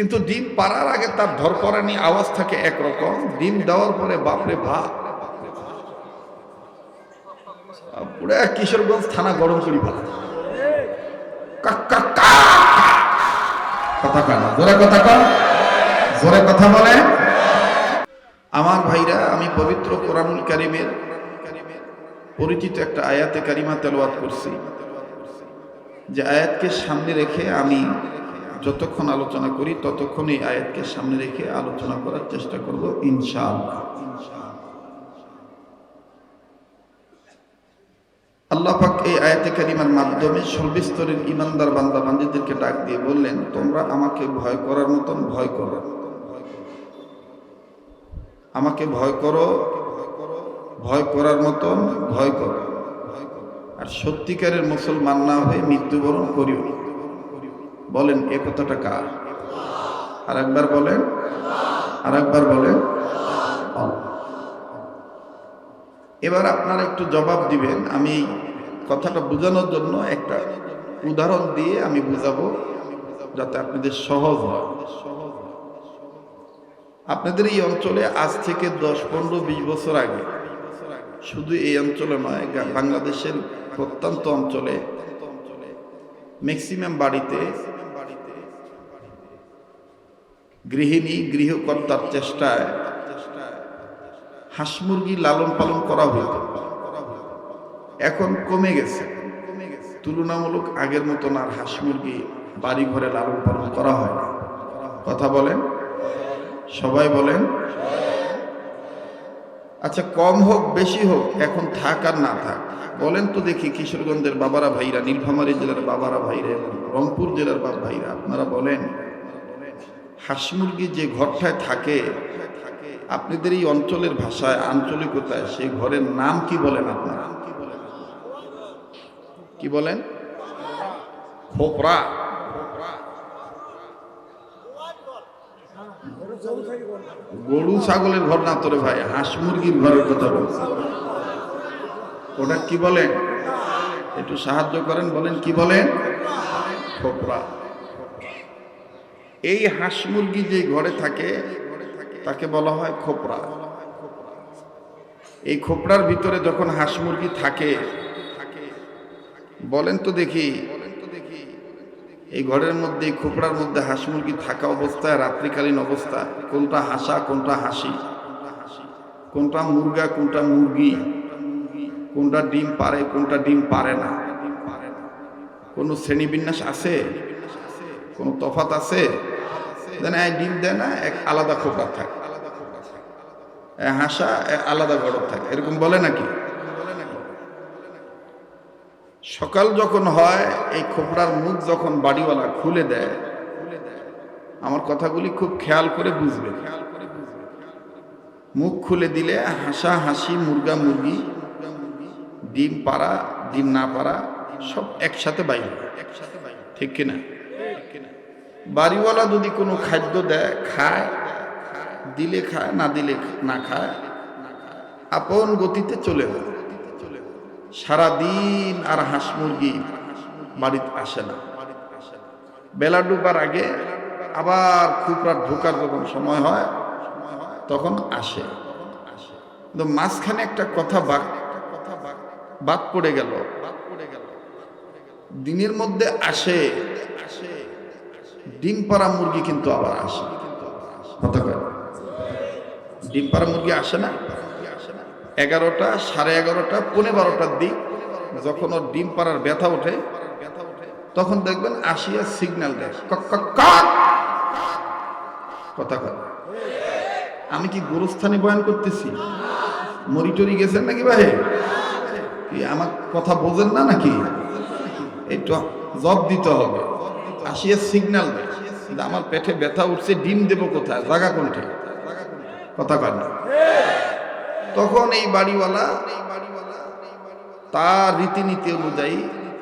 কিন্তু ডিম পাড়ার আগে তার ধরপরানি আওয়াজ থাকে একরকম। ডিম দেওয়ার পরে, বাপরে বাপ। পুরো কিশোরগঞ্জ থানা গরম করি ভালো কথা কয় না। জোরে কথা কন জোরে কথা বলে। আমার ভাইরা, আমি পবিত্র কোরআনুল কারিমের পরিচিত একটা আয়াতে কারিমা তেলাওয়াত করছি। যে আয়াতকে সামনে রেখে আমি যতক্ষণ আলোচনা করি ততক্ষণ এই আয়াতকে সামনে রেখে আলোচনা করার চেষ্টা করব, ইনশাআল্লাহ। আল্লাহ পাক এই আয়াতে কারিমার মাধ্যমে সর্বস্তরের ইমানদার বান্দা বান্দিদেরকে ডাক দিয়ে বললেন, তোমরা আমাকে ভয় করার মতন ভয় করো। আমাকে ভয় করো, ভয় করার মতন ভয় করো। আর সত্যিকারের মুসলমান না হয়ে মৃত্যুবরণ করিও না। বলেন, এ কথাটা কার? আর একবার বলেন আর একবার বলেন। এবার আপনারা একটু জবাব দিবেন। আমি কথাটা বোঝানোর জন্য একটা উদাহরণ দিয়ে আমি বুঝাবো, যাতে আপনাদের সহজ হয়। আপনাদের এই অঞ্চলে আজ থেকে দশ, পনেরো, বিশ বছর আগে শুধু এই অঞ্চলে নয় বাংলাদেশের প্রত্যন্ত অঞ্চলে ম্যাক্সিমাম বাড়িতে গৃহিণী, গৃহকর্তার চেষ্টায় হাঁস মুরগি লালন পালন করা হইত। এখন কমে গেছে। তুলনামূলক আগের মতন আর হাঁস মুরগি বাড়ি ঘরে লালন পালন করা হয় না। কথা বলেন? সবাই বলেন? আচ্ছা কম হোক, বেশি হোক, এখন থাক আর না থাক। বলেন তো দেখি কিশোরগঞ্জের বাবারা ভাইরা, নীলফামারী জেলার বাবারা ভাইরা এবং রংপুর জেলার বাপ ভাইরা, আপনারা বলেন? হাঁস মুরগি যে ঘরটায় থাকে, আপনাদের এই অঞ্চলের ভাষায় আঞ্চলিকতায় সেই ঘরের নাম কি বলেন আপনারা? কি বলেন? খোপরা। গরু ছাগলের ঘর না তোরে ভাই, হাঁস মুরগির ঘরের কথা বলছে। ওটা কি বলেন? একটু সাহায্য করেন, বলেন কি বলেন? খোপরা। এই হাঁস মুরগি যে ঘরে থাকে, তাকে বলা হয় খোপরা। এই খোপড়ার ভিতরে যখন হাঁস মুরগি থাকে, বলেন তো দেখি, এই ঘরের মধ্যে, এই খোপড়ার মধ্যে হাঁস মুরগি থাকা অবস্থায়, রাত্রিকালীন অবস্থা, কোনটা হাসা, কোনটা হাসি? কোনটা মুরগা, কোনটা মুরগি? কোনটা ডিম পারে, কোনটা ডিম পারে না? কোনো শ্রেণীবিন্যাস আছে? কোনো তফাত আছে? যেন এই ডিম দেয় না, এক আলাদা খোপড়া থাকে। হাসা আলাদা ঘর থাকে। এরকম বলে নাকি? সকাল যখন হয়, এই খোপড়ার মুখ যখন বাড়িওয়ালা খুলে দেয়, আমার কথাগুলি খুব খেয়াল করে বুঝবে। মুখ খুলে দিলে হাসা, হাসি, মুরগা, মুরগি, ডিম পাড়া, ডিম না পাড়া, সব একসাথে বাইরে ঠিক কিনা? বাড়িওয়ালা যদি কোনো খাদ্য দেয়, খায়, দিলে খায়, না দিলে না খায়, আপন গতিতে চলে যায়। সারাদিন আর হাঁস মুরগি বাড়িতে আসে না। বেলা ডুবার আগে আবার খুপড়া ঢোকার যখন সময় হয়, তখন আসে। কিন্তু মাঝখানে একটা কথা বাক বাদ পড়ে গেল। দিনের মধ্যে আসে আসে। ডিম পাড়া মুরগি কিন্তু আবার আসে। কথা কয়? ডিম পাড়া মুরগি আসে না? এগারোটা, সাড়ে এগারোটা পনেরো বারোটার দিক যখন ওর ডিম পাড়ার ব্যথা ওঠে, তখন দেখবেন আসিয়া সিগন্যাল। কথা কয়? আমি কি গোরস্থানে বয়ান করতেছি? মরিটরি গেছেন নাকি ভাই? কি আমার কথা বোঝেন না নাকি? একটু জব দিতে হবে। আসিয়া সিগন্যাল দেয়। আমার পেটে ব্যথা উঠছে, ডিম দেবো কোথায়? জাগা কোনটে? কথা কয় না। তখন এই বাড়িওয়ালা তার রীতিনীতি অনুযায়ী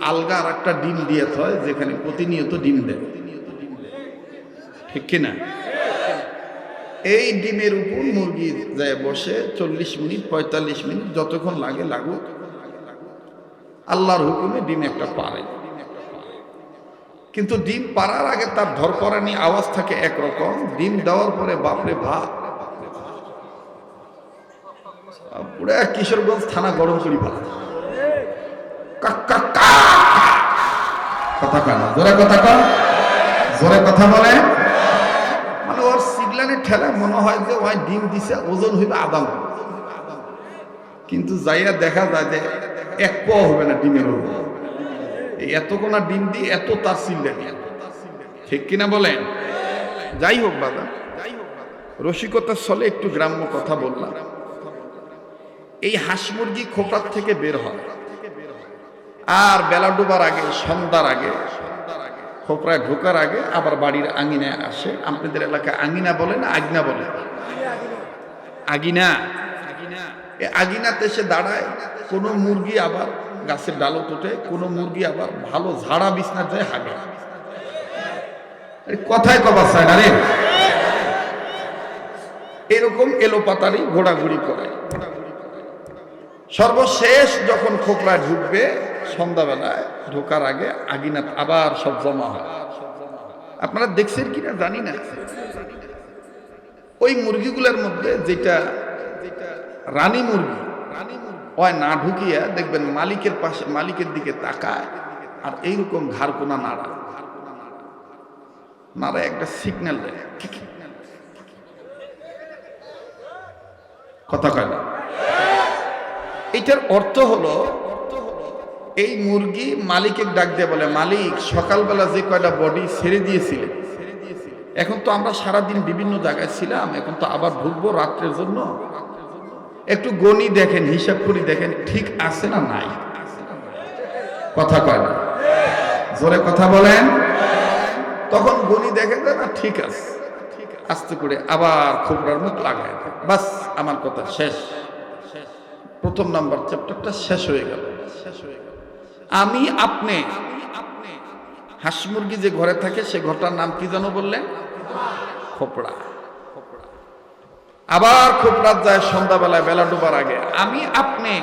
আলগা আর একটা ডিম দিয়ে হয় যেখানে প্রতিনিয়ত ডিম দেয়। ঠিক কিনা এই ডিমের উপর মুরগি যায় বসে চল্লিশ মিনিট, পঁয়তাল্লিশ মিনিট, যতক্ষণ লাগে লাগুক, আল্লাহর হুকুমে ডিম একটা পারে কিন্তু ডিম পাড়ার আগে তার ধরপরানি আওয়াজ থাকে একরকম। ডিম দেওয়ার পরে বাপরে বাপ। পুরো কিশোরগঞ্জ থানা গরম করি কথা জোরে কথা জোরে কথা বলে। মানে ওর মনে হয় যে ডিম দিছে, ওজন হইবে কিন্তু যাইয়া দেখা যায় যে এক পোয়া হবে না ডিমের ওজন। এই এত কোনা ডিম দিয়ে এত তার সিগলানি ঠিক কিনা বলেন? যাই হোক বাবা, রসিকতার ছলে একটু গ্রাম্য কথা বললাম। এই হাঁস মুরগি খোপার থেকে বের হয়। আর বেলা ডুবার আগে, সন্ধ্যার আগে খোপড়ায় ঢোকার আগে আবার বাড়ির আঙিনায় আসে। আপনাদের এলাকায় আঙিনা বলে না আগিনা বলে? আগিনা। আগিনাতে এসে দাঁড়ায়, কোনো মুরগি আবার গাছের ডালো তোটে কোনো মুরগি আবার ভালো ঝাড়া বিছনা যায় হাগে কথায় কবার চায় না রে। এরকম এলোপাতারি ঘোরাঘুরি করে। সর্বশেষ যখন খোপড়ায় ঢুকবে, সন্ধ্যাবেলায় ঢোকার আগে আগিনা আবার সব জমা হয়। আপনারা দেখছেন কিনা জানি না। ওই মুরগিগুলোর মধ্যে যেটা রানী মুরগি ওই না ঢুকিয়া দেখবেন মালিকের পাশে, মালিকের দিকে তাকায় আর এইরকম ঘাড় কোনা নাড়া। নাড়া একটা সিগন্যাল দেয়। কথা কয় না? এটার অর্থ হলো, এই মুরগি মালিকের ডাক দিয়ে বলে, মালিক, সকালবেলা যে কয়টা বডি ছেড়ে দিয়েছিলেন এখন তো আমরা সারাদিন বিভিন্ন জায়গায় ছিলাম, এখন তো আবার ঢুকবো রাত্রের জন্য। একটু গণি দেখেন, হিসাব করি দেখেন, ঠিক আছে না নাই? কথা কয় না। জোরে কথা বলেন। তখন গণি দেখেন না, ঠিক আছে। আস্তে করে আবার খোপড়ার মুখ লাগায় বাস, আমার কথা শেষ। প্রথম নাম্বার চ্যাপ্টারটা শেষ হয়ে গেল। আমি আপনি, হাঁস মুরগি যে ঘরে থাকে, সে ঘরটার নাম কি যেন বললেন? খোপড়া। আবার খোপড়ার যায় সন্ধ্যাবেলায় বেলা ডোবার আগে। আমি আপনি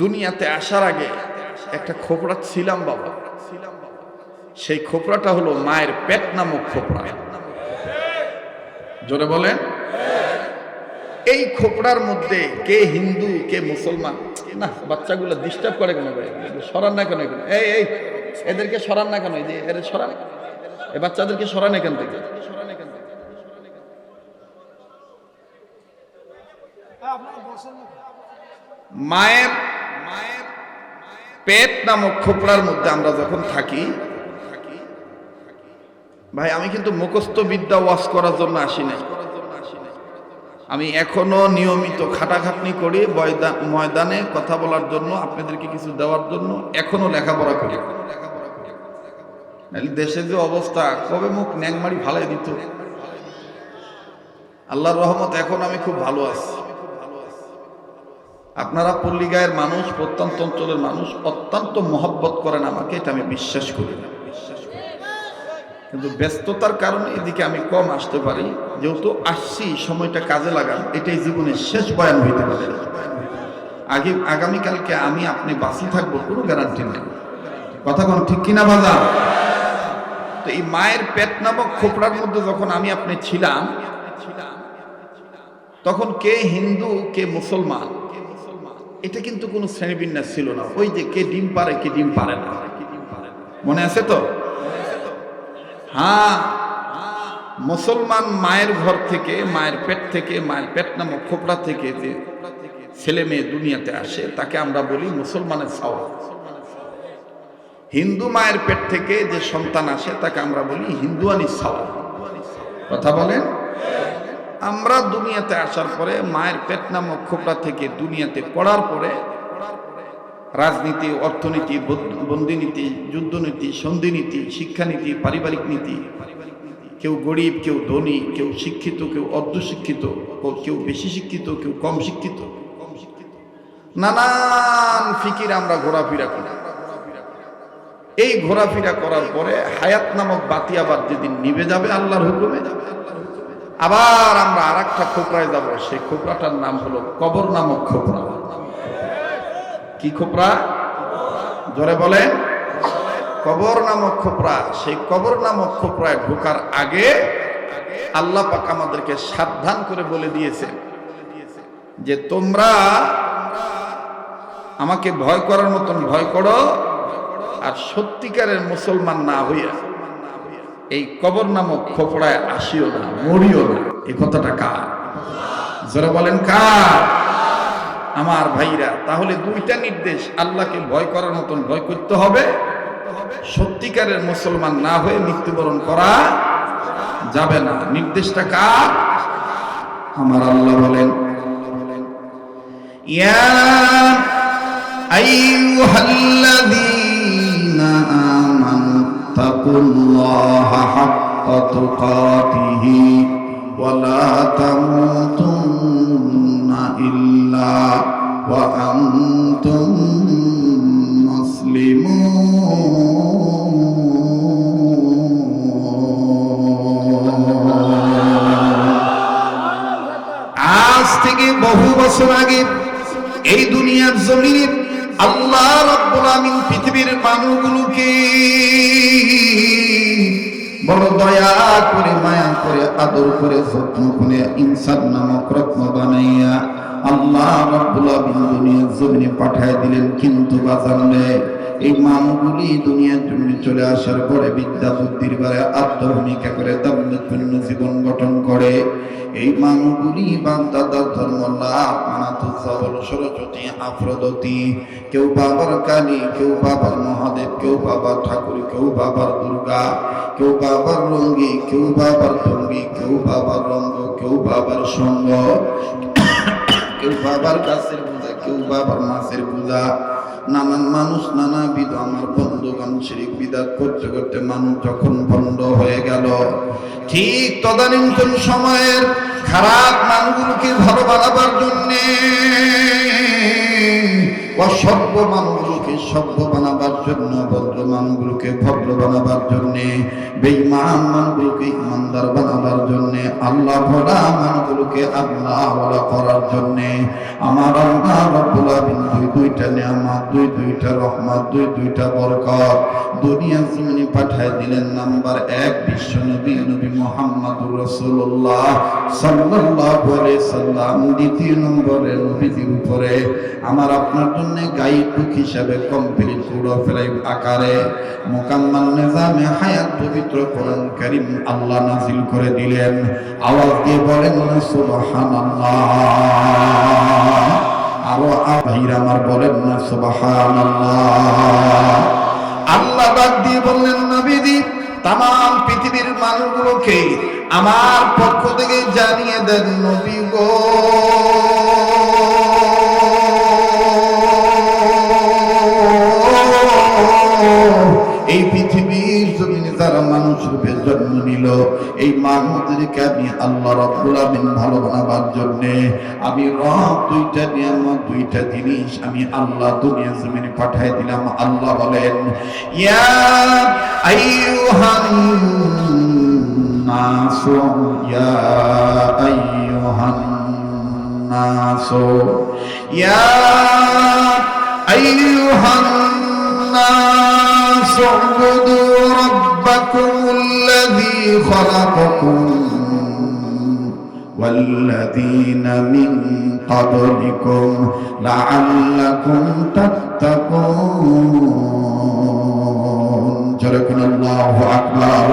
দুনিয়াতে আসার আগে একটা খোপড়া ছিলাম বাবা। সেই খোপড়াটা হলো মায়ের পেট নামক খোপড়া। জোরে বলেন। এই খোপড়ার মধ্যে কে হিন্দু কে মুসলমান না বাচ্চাগুলো ডিস্টার্ব করে কেন ভাই? সরান না কেন এই এই এদেরকে সরান না কেন? এই যে এদের সরান। এ বাচ্চাদেরকে সরান এখান থেকে। মায়ের মায়ের, পেট নামক খোপড়ার মধ্যে আমরা যখন থাকি, ভাই, আমি কিন্তু মুখস্থ বিদ্যা ওয়াশ করার জন্য আসি নাই। আমি এখনও নিয়মিত খাটাখাটনি করি ময়দানে কথা বলার জন্য, আপনাদেরকে কিছু দেওয়ার জন্য, এখনও লেখাপড়া করি। নাহলে দেশে যে অবস্থা, কবে মুখ ন্যাংমারি ফালাই দিত? আল্লাহর রহমত এখন আমি খুব ভালো আছি। আপনারা পল্লীগায়ের মানুষ, প্রত্যন্ত অঞ্চলের মানুষ, অত্যন্ত মহব্বত করেন আমাকে, এটা আমি বিশ্বাস করি না। কিন্তু ব্যস্ততার কারণে এদিকে আমি কম আসতে পারি। যেহেতু আসছি, সময়টা কাজে লাগান, এটাই জীবনের শেষ বয়ান হইতে পারে। আগে, আগামীকালকে আমি, আপনি বাঁচি থাকব, কোনো গ্যারান্টি নেই। কথা কোন ঠিক কিনা বাজা তো এই মায়ের পেট নামক খোপড়ার মধ্যে যখন আমি, আপনি ছিলাম, তখন কে হিন্দু, কে মুসলমান এটা কিন্তু কোনো শ্রেণীবিন্যাস ছিল না। ওই যে কে ডিম পারে, কে ডিম পারে না। মনে আছে তো? হ্যাঁ। মুসলমান মায়ের ঘর থেকে, মায়ের পেট থেকে, মায়ের পেট নামক খোপড়া থেকে যে ছেলে মেয়ে দুনিয়াতে আসে, তাকে আমরা বলি মুসলমানের সাওয়া হিন্দু মায়ের পেট থেকে যে সন্তান আসে, তাকে আমরা বলি হিন্দুয়ানি সাওয়া কথা বলেন? আমরা দুনিয়াতে আসার পরে মায়ের পেট নামক খোপড়া থেকে দুনিয়াতে পড়ার পরে রাজনীতি, অর্থনীতি বন্দিনীতি, যুদ্ধনীতি, সন্ধিনীতি, শিক্ষানীতি, পারিবারিক নীতি, কেউ গরিব, কেউ ধনী, কেউ শিক্ষিত, কেউ অর্ধশিক্ষিত, কেউ- বেশি শিক্ষিত, কেউ কম শিক্ষিত। নানান ফিকির আমরা ঘোরাফেরা করি। এই ঘোরাফেরা করার পরে হায়াত নামক বাতি আবার যেদিন নিভে যাবে আল্লাহর হুকুমে আবার আমরা আর একটা খোপড়ায় যাব। সেই খোপড়াটার নাম হলো কবর নামক খোপড়া কি খোপড়া জোরে বলেন। কবর নামক খোপরা। সেই কবর নামক খোপরায় ঢোকার আগে আল্লাহ পাক আমাদেরকে সাবধান করে বলে দিয়েছে যে তোমরা আমাকে ভয় করার মতন ভয় করো আর সত্যিকারের মুসলমান না হইয়া এই কবর নামক খোপড়ায় আসিও না, মরিও না। এই কথাটা কার? যারা বলেন কার? আমার ভাইরা, তাহলে দুইটা নির্দেশ আল্লাহকে ভয় করার মতন ভয় করতে হবে। সত্যিকারের মুসলমান না হয়ে মৃত্যুবরণ করা যাবে না। নির্দেশটা কার? আমার আল্লাহ বলেন, ইয়া আইয়ুহাল্লাযীনা তুকাতিহি ওয়া লা তামুতুন্না ইল্লা ওয়া আনতুম মুসলিমুন আজ থেকে বহু বছর আগে এই দুনিয়ার জমিনে আল্লাহ রব্বুল আমিন পৃথিবীর মানুষগুলোকে বড় দয়া করে, মায়া করে, আদর করে, যত্ন করে ইনসান নামক রত্ন বানাইয়া আল্লাহ রব্বুল আমিন দুনিয়ার জমিনে পাঠায় দিলেন। কিন্তু বাজানলে এই মানুষগুলি দুনিয়ার জন্য চলে আসার পরে বিদ্যা বুদ্ধির বারে আত্মভূমিকা করে দাম্ভিকপূর্ণ জীবন গঠন করে এই বান্দাদার ধর্ম সরস্বতী আফ্রদতি কেউ বাবার কালী কেউ বাবার মহাদেব কেউ বাবার ঠাকুর কেউ বাবার দুর্গা কেউ বাবার রঙ্গি কেউ বাবার টঙ্গি কেউ বাবার রঙ্গ কেউ বাবার সঙ্গ কেউ বাবার গাছের পূজা কেউ বাবার মাছের পূজা নানান মানুষ, নানাবিধ আমার বন্ধুগণ শিরিক বিদাত করতে করতে মানুষ যখন বন্ধ হয়ে গেল। ঠিক তদানীন্তন সময়ের খারাপ মানুষগুলোকে ভালো বানাবার জন্যে অসভ্য মানুষগুলোকে সভ্য বানাবার জন্য ভদ্র মানুষগুলোকে ভদ্র বানাবার জন্যে, বেঈমান মানুষগুলোকে ইমানদার বানাবার জন্যে, আল্লাহ ভরা মানুষগুলোকে আল্লাহ ভরা করার জন্যে, আমার আল্লাহ রব্বুল আলামিন দুই দুইটা নিয়ামত, দুই দুইটা রহমত, দুই দুইটা বরকত দুনিয়া জমিনে পাঠায় দিলেন নাম্বার এক বিশ্ব নবী নবী মোহাম্মদুর রাসূলুল্লাহ সাল্লাল্লাহু আলাইহি সাল্লাম। দ্বিতীয় নম্বরে নবীজির উপরে, আমার আপনার জন্য গাইড হিসাবে কমপ্লিট পুরো আকারে মোকাম্মাল নিজামে হায়াত পবিত্র কোরআন কারীম আল্লাহ করে দিলেন। আওয়াজ দিয়ে বলেন, সুবহানাল্লাহ। আরও আমার বলেন না, সুবহানাল্লাহ। আল্লাহ ডাক দিয়ে বললেন, নবীজি তাম পৃথিবীর মানুষগুলোকে আমার পক্ষ থেকে জানিয়ে দেন, নবী গো। তারা মানুষ রূপে জন্ম নিল। এই মানুষদেরকে আমি আল্লাহ রব্বুল আমিন ভালো বানাবার জন্যে আমি রব দুইটা নিয়ামত, দুইটা জিনিস আমি আল্লাহ দুনিয়া জমিনে পাঠাই দিলাম। আল্লাহ বলেন, ইয়া আইয়ুহান নাসু ইয়া আইয়ুহান নাসু ইয়া আইয়ুহান নাসু ربكم الذي خلقكم والذين من قبلكم لعلكم تتقون جركن الله أكبر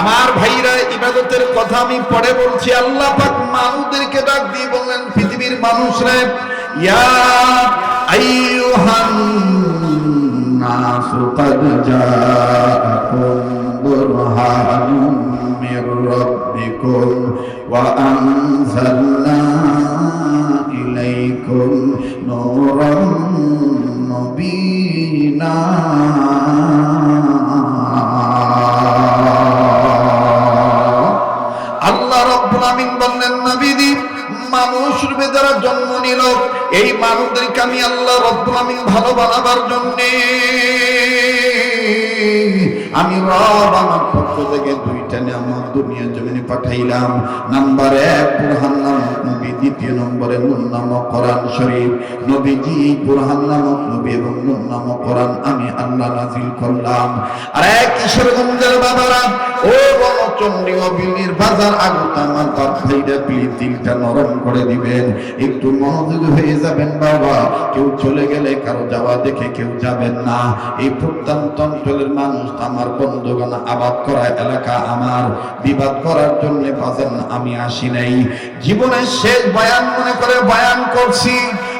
আমার ভাইরা ইবাদতের কথা আমি পরে বলছি আল্লাহ পাক মানুষদেরকে ডাক দিয়ে বললেন পৃথিবীর মানুষরা ইয়া আইয়ুহান الناس قد جاءكم برهان من ربكم وأنزلنا إليكم نورا مبينا আল্লাহ রব্বুল আমিন বললেন নবীজি মানুষ রূপে যারা জন্ম নিল এই মানুষদেরকে আমি আল্লাহ রব্বুল আমিন ভালো বানাবার জন্যে আমি রব আমার পক্ষ থেকে দুইটা নিয়ামত দুনিয়া জমিনে পাঠাইলাম। নাম্বার এক বুরহান নামক নবী। দ্বিতীয় নম্বরে নুন নামক কোরআন শরীফ। নবীজি বুরহান নামক নবী এবং নুন নামক কোরআন আমি আল্লাহ নাজিল করলাম। আর এক কিশোরগঞ্জের বাবারা, ও বনচন্ডী ও বিলির বাজার নরম করে দিবেন। একটু মনোযোগ হয়ে যাবেন বাবা। কেউ চলে গেলে কারও যাওয়া দেখে কেউ যাবেন না। এই প্রত্যন্ত অঞ্চলের মানুষ আমার আবাদ করা এলাকা আমার। বিবাদ করার জন্য আমি আসি নাই। জীবনের শেষ বয়ান মনে করে বয়ান করছি।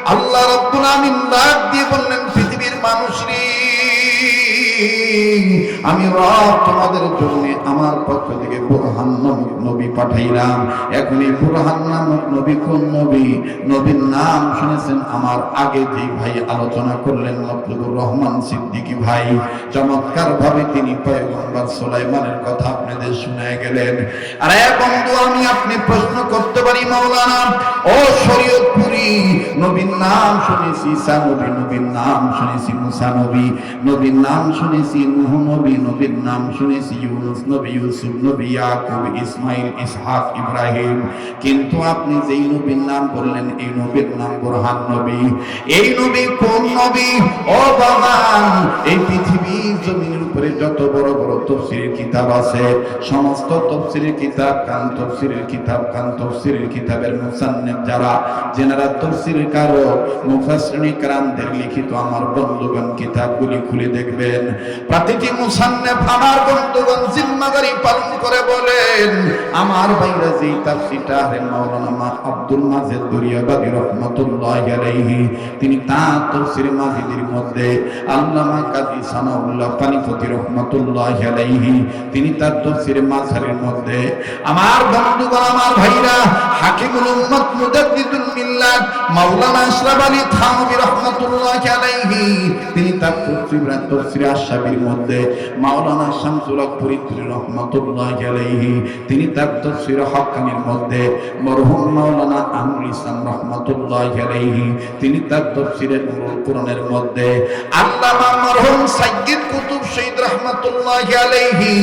আল্লাহ রব্বুল ডাক দিয়ে বললেন, পৃথিবীর মানুষ আমি রব তোমাদের জন্য আমার পক্ষ থেকে বুরহান নবী পাঠাইলাম। এখন এই বুরহান নামক নবী কোন নবী? নবীর নাম শুনেছেন আমার আগে যে ভাই আলোচনা করলেন মতলুবুর রহমান সিদ্দিকী ভাই। চমৎকার ভাবে তিনি পয়গম্বর সুলাইমানের কথা আপনাদের শুনে গেলেন। আর বন্ধু, আমি আপনি প্রশ্ন করতে পারি মাওলানা? ও শরীয়তপুরি, নবীর নাম শুনেছি ঈসা নবী, নবীর নাম শুনেছি মুসা নবী, নবীর নাম শুনেছি নূহ নবী, নবীর নাম শুনেছি ইউনুস নবী ইউসুফ নবী ইয়াকুব ইসমাইল ইসহাক ইব্রাহিম। কিন্তু আপনি যেই নবীর নাম বললেন, এই নবীর নাম নবী। এই নবী কোন নবী? ও এই জমিনের উপরে যত বড় বড় কিতাব আছে, সমস্ত কিতাব, কান কিতাব, কান কিতাবের মুসান্নেব যারা, যেনারা কারক মুফাসরিনী কারামদের লিখিত আমার বন্ধুগণ কিতাবগুলি খুলে দেখবেন। প্রতিটি মুসান্নেব আমার বন্ধুগণ জিম্মাদার পালন করে বলেন, আমার বাইরে যে তাফসিরটা আলেন মাওলানা মা আব্দুল মাজেদ দরিয়াবাদী রহমাতুল্লাহি আলাইহি, তিনি তার তাফসির মাজিদের মধ্যে আল্লামা কাজী সানাউল্লাহ পানিপতি রহমাতুল্লাহি আলাইহি, তিনি তার তাফসির মাঝহারের মধ্যে, আমার বন্ধুগণ, আমার ভাইরা, হাকিমুল উম্মত মুজাদ্দিদুল মিল্লাত মাওলানা আশরাফ আলী থানভী রাহমাতুল্লাহি আলাইহি, তিনি তার তাফসির তাফসির আশরাফির মধ্যে মাওলানা শামসুল হক ফরিদপুরি তিনি তার তাফসির হক্কানির মধ্যে মরহুম মাওলানা ইসলাম রাহমাতুল্লাহি তিনি তার মধ্যে আল্লামা মরহুম কুতুব রাহমাতুল্লাহি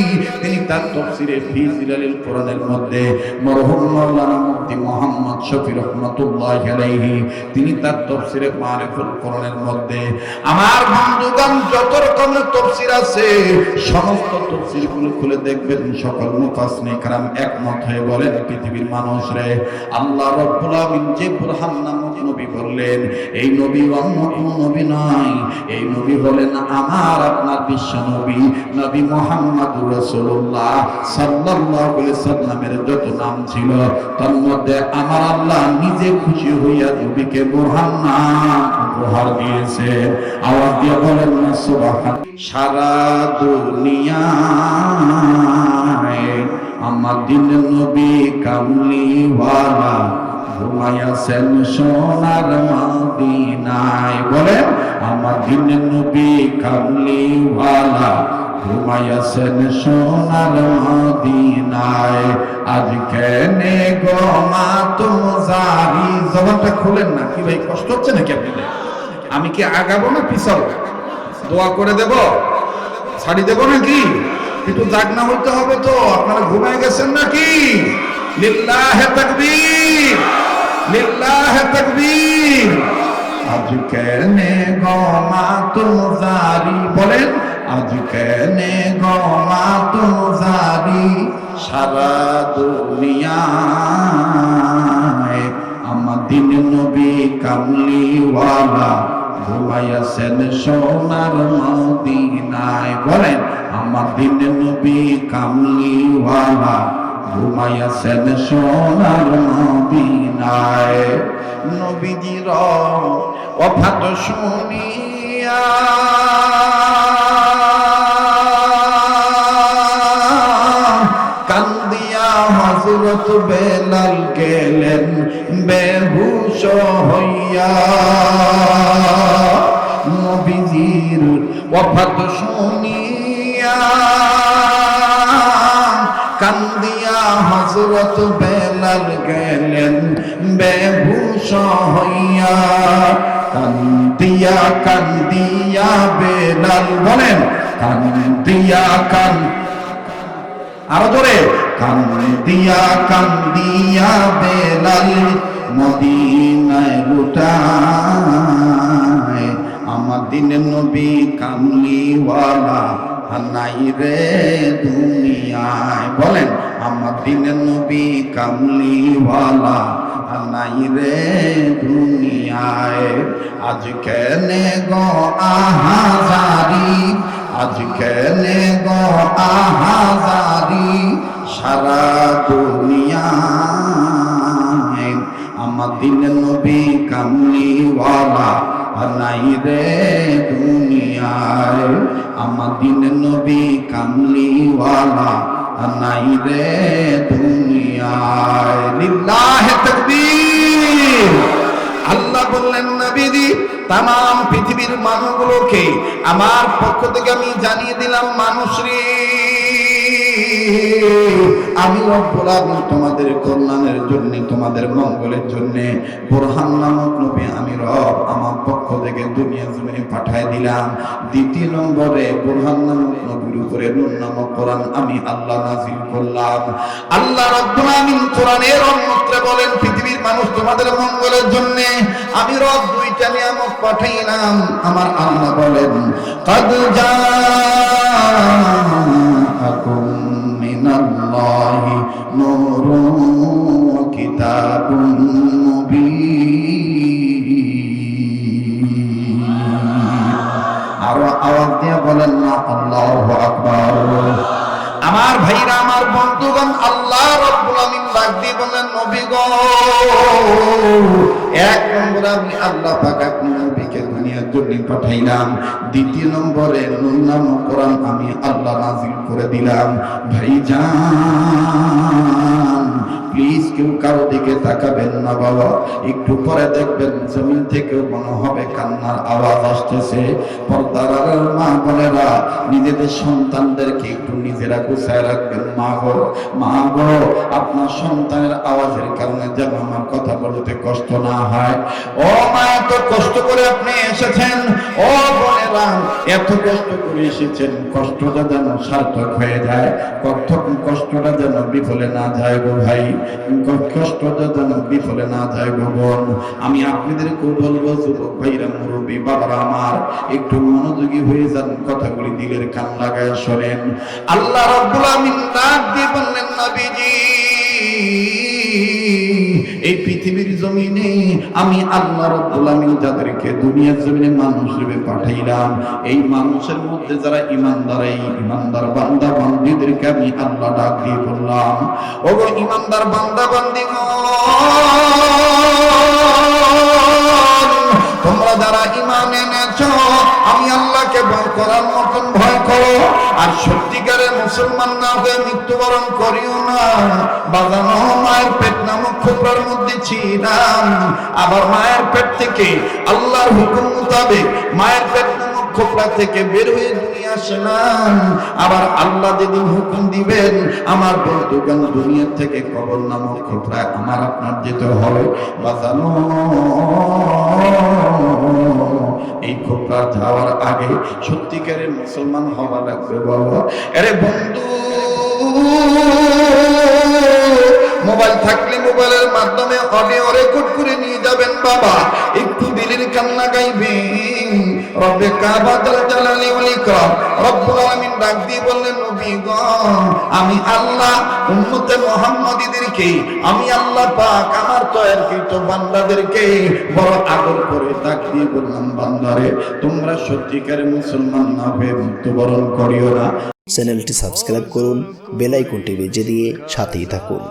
তিনি তার তাফসিরে ফি জিলালিল কোরআনের মধ্যে মরহুম মাওলানা মুফতি মুহাম্মদ শফি রাহমাতুল্লাহি তিনি তার তাফসিরে মারিফুল কোরআনের মধ্যে। আমার বন্ধুগণ, যত রকমের তাফসির আছে, সমস্ত তাফসিরগুলো খুলে দেখবেন সকল মুফাসনে একমত হয়ে বলেন পৃথিবীর মানুষ রে। আল্লাহ রব্বুল আমিন যে বুরহান নামক নবী বললেন, এই নবী অন্য কোন নবী নয় এই নবী হলেন আমার, আপনার বিশ্ব নবী নবী মোহাম্মদুর রাসূলুল্লাহ সাল্লাল্লাহু সাল্লামের যত নাম ছিল, তার মধ্যে আমার আল্লাহ নিজে খুশি হইয়া নবীকে বুরহান উপহার দিয়েছে। আওয়াজ দিয়ে বলেন সারা দুনিয়ায় আমার দিন নবী কামলিওয়ালা ঘুমাইয়াছেন সোনার মদিনায়। বলেন আমার দিন নবী কামলিওয়ালা ঘুমাইয়াছেন সোনার মদিনায়। আজ কেনে গো মা তুম জারি জবানটা খুলেন না। কি ভাই, কষ্ট হচ্ছে নাকি আপনাদের? আমি কি আগাবো না পিছাবো দোয়া করে দেব? ছাড়ি দেব নাকি? একটু জাগনা হইতে হবে তো, আপনারা ঘুমায় গেছেন নাকি? লিল্লাহে তাকবীর লিল্লাহে তাকবীর। আজ কেনে গমা তুম জারি, বলেন, আজ কেনে গমা তুম জারি, সারা দুনিয়ায় আমার দিন নবী কামলিওয়ালা ঘুমাইয়াছেন সোনার মদিনায়, বলেন আমার দিন নবী কামলিওয়ালা ঘুমাইয়াছেন সোনার মদিনায়। নবীজির অফাত শুনিয়া কান্দিয়া হজরত বেলাল গেলেন, বেহুশ হইয়া। নবীজির ওফাত শুনিয়া কান্দিয়া হজরত বেলাল গেলেন, বেহুশ হইয়া। কান্দিয়া কান্দিয়া বেলাল বলেন, কান্দিয়া, কান, আরও জোরে, কান্দিয়া কান্দিয়া বেলাল মদিনায় লুটায় আমার দিনের নবী কামলিওয়ালা নাই রে দুনিয়ায়। বলেন, আমার দিনের নবী কামলিওয়ালা নাই রে দুনিয়ায়। আজ কেনে গো আহাজারি? আজ কেনে গো আহাজারি সারা দুনিয়ায়? আমার দিনের নবী কামলিওয়ালা নাই রে দুনিয়ায়। আমার নবী কামলিওয়ালা নাই রে দুনিয়ায়। আল্লাহ বললেন, নবীজি তাম পৃথিবীর মানুষগুলোকে আমার পক্ষ থেকে আমি জানিয়ে দিলাম, মানুষ রে। আমি রব্বুল তোমাদের কল্যাণের জন্য, তোমাদের মঙ্গলের জন্য বোরহান নামক নবী আমি রব আমার পক্ষ থেকে দুনিয়া জমিনে পাঠায় দিলাম। দ্বিতীয় নম্বরে বোরহান নামক নবীর উপরে নুন নামক কোরআন আমি আল্লাহ নাজিল করলাম। আল্লাহ রব্বুল আলামিন কোরআনের অন্যত্রে বলেন, পৃথিবীর মানুষ তোমাদের মঙ্গলের জন্য আমি রব দুইটা নিয়ামত পাঠাইলাম। আমার আল্লাহ বলেন, কদ জাআকুম নূরুন ওয়া কিতাবুন মুবিন। আরও আওয়াজ দিয়ে বলেন না, আল্লাহু আকবার। আমার ভাইরা, আমার বন্ধুগণ, আল্লাহ রব্বুল আমিন ডাক দিয়ে বলেন, নবী গো। এক নম্বরে আমি আল্লাহ পাক নবীকে দুনিয়ার জন্য পাঠাইলাম। দ্বিতীয় নম্বরে নুন নামক কোরআন আমি আল্লাহ নাজিল করে দিলাম। ভাইজান প্লিজ কেউ কারও দিকে তাকাবেন না বাবা। একটু পরে দেখবেন জমিন থেকেও মনে হবে কান্নার আওয়াজ আসতেছে। পর্দার মা বোনেরা, নিজেদের সন্তানদেরকে একটু নিজেরা গুছায় রাখবেন। মা গো মা গো, আপনার সন্তানের আওয়াজের কারণে যেন আমার কথা বলতে কষ্ট না হয়। ও মা, এত কষ্ট করে আপনি এসেছেন। ও বোনেরা, এত কষ্ট করে এসেছেন। কষ্টটা যেন সার্থক হয়ে যায়। কষ্ট কষ্টটা যেন বিফলে না যায় গো ভাই। কষ্টটা যেন বিফলে না যায় ভগবান আমি আপনাদেরকেও বলব, যুবক ভাইরা, মুরব্বী, বাবারা আমার, একটু মনোযোগী হয়ে যান, কথাগুলি দিলের কান লাগায় শোনেন আল্লাহ রব্বুল আমিন ডাক দিয়ে বললেন, নবীজি এই পৃথিবীর জমিনে আমি আল্লাহ রব্বুল আমিন যাদেরকে দুনিয়ার জমিনে মানুষ রূপে পাঠাইলাম, এই মানুষের মধ্যে যারা ইমানদার এই ইমানদার বান্দা বান্দীদেরকে আমি আল্লাহ ডাক দিয়ে বললাম, ওগো ইমানদার বান্দা বান্দি তোমরা যারা মুসলমান না হয়ে মৃত্যুবরণ করিও না। বাজানো মায়ের পেট নামক খোপড়ার মধ্যে ছিলাম। আবার মায়ের পেট থেকে আল্লাহর হুকুম মোতাবেক মায়ের পেট খোপড়া থেকে বের হয়ে দুনিয়া আসলাম। আবার আল্লাহ যেদিন হুকুম দিবেন, আমার বন্ধুগান দুনিয়া থেকে কবর নামক খোপড়ায় আমার আপনার যেতে হবে। বাজানো এই খোপড়া যাওয়ার আগে সত্যিকারের মুসলমান হওয়া লাগবে বাবা আরে বন্ধু, মোবাইল থাকলে মোবাইলের মাধ্যমে অডিও রেকর্ড করে নিয়ে যাবেন বাবা। একটু কান্না গাইবেন রব্বে কাবা জাল জালালি ওয়াল রব্বুল আলামিন ডাক দিয়ে বললেন, নবী গো, আমি আল্লাহ, উম্মতে মুহাম্মাদীদেরকে, আমি আল্লাহ পাক আমার তয়ারকৃত বান্দাদেরকে বড় আদর করে ডাক দিয়ে বললাম, বান্দারে, তোমরা সত্যিকারের মুসলমান না হয়ে মৃত্যুবরণ করিও না। চ্যানেলটি সাবস্ক্রাইব করুন বেল আইকনটি বেজে দিয়ে সাথেই থাকুন।